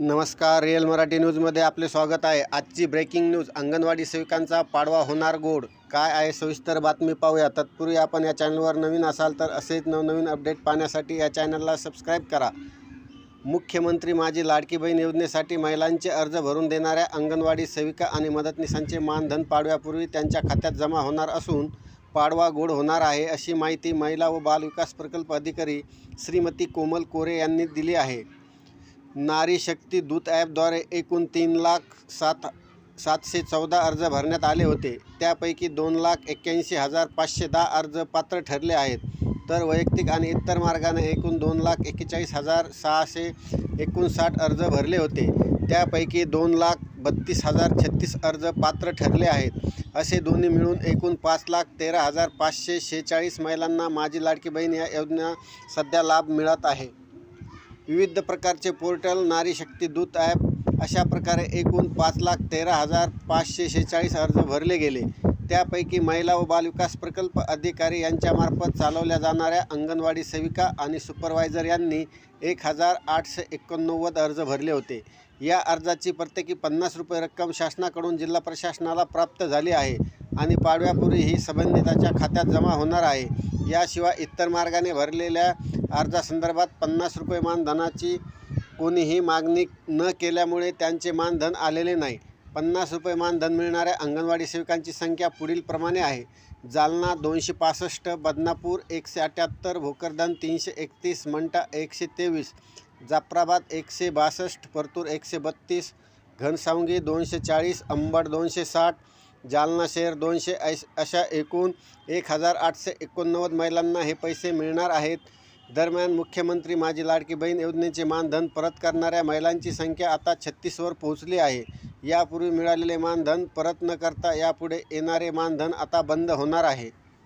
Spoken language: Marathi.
नमस्कार रिअल मराठी न्यूजमध्ये आपले स्वागत आहे. आजची ब्रेकिंग न्यूज अंगणवाडी सेविकांचा पाडवा होणार गोड. काय आहे सविस्तर बातमी पाहूया. तत्पूर्वी आपण या चॅनलवर नवीन असाल तर असेच नवनवीन अपडेट पाहण्यासाठी या चॅनलला सबस्क्राईब करा. मुख्यमंत्री माझी लाडकी बहीण योजनेसाठी महिलांचे अर्ज भरून देणाऱ्या अंगणवाडी सेविका आणि मदतनीसांचे मानधन पाडव्यापूर्वी त्यांच्या खात्यात जमा होणार असून पाडवा गोड होणार आहे अशी माहिती महिला व बालविकास प्रकल्प अधिकारी श्रीमती कोमल कोरे यांनी दिली आहे. नारी शक्ती दूत ॲपद्वारे एकूण तीन लाख सात सातशे चौदा अर्ज भरण्यात आले होते. त्यापैकी दोन लाख एक्क्याऐंशी हजार पाचशे दहा अर्ज पात्र ठरले आहेत. तर वैयक्तिक आणि इतर मार्गाने एकूण दोन लाख एक्केचाळीस हजार सहाशे एकोणसाठ अर्ज भरले होते. त्यापैकी दोन लाख बत्तीस हजार छत्तीस अर्ज पात्र ठरले आहेत. असे दोन्ही मिळून एकूण पाच लाख तेरा हजार पाचशे शेहेचाळीस महिलांना माझी लाडकी बहीण या योजना सध्या लाभ मिळत आहे. विविध प्रकारचे पोर्टल नारी शक्ती दूत ॲप अशा प्रकारे एकूण पाच लाख तेरा हजार पाचशे शेहेचाळीस अर्ज भरले गेले. त्यापैकी महिला व बालविकास प्रकल्प अधिकारी यांच्यामार्फत चालवल्या जाणाऱ्या अंगणवाडी सेविका आणि सुपरवायझर यांनी एक हजार आठशे एकोणनव्वद अर्ज भरले होते. या अर्जाची प्रत्येकी पन्नास रुपये रक्कम शासनाकडून जिल्हा प्रशासनाला प्राप्त झाली आहे. आणि पाडव्यापूर्वी ही संबंधिताच्या खात्यात जमा होणार आहे. याशिवाय इतर मार्गाने भरलेल्या अर्जासंदर्भात पन्नास रुपये मानधनाची कोणीही मागणी न केल्यामुळे त्यांचे मानधन आलेले नाही. पन्नास रुपये मानधन मिळणाऱ्या अंगणवाडी सेविकांची संख्या पुढीलप्रमाणे आहे. जालना दोनशे पासष्ट बदनापूर एकशे अठ्याहत्तर भोकरदन तीनशे एकतीस मंटा एकशे तेवीस जाफराबाद एकशे बासष्ट परतूर एकशे बत्तीस घनसावंगी दोनशे चाळीस अंबड दोनशे साठ जालना शहर दोनशे ऐश अशा एकूण एक हजार आठशे एकोणनव्वद महिलांना हे पैसे मिळणार आहेत. दरम्यान मुख्यमंत्री माझी लाडकी बहीण योजनेचे मानधन परत करणाऱ्या महिलांची संख्या आता छत्तीसवर पोहोचली आहे. यापूर्वी मिळालेले मानधन परत न करता यापुढे येणारे मानधन आता बंद होणार आहे.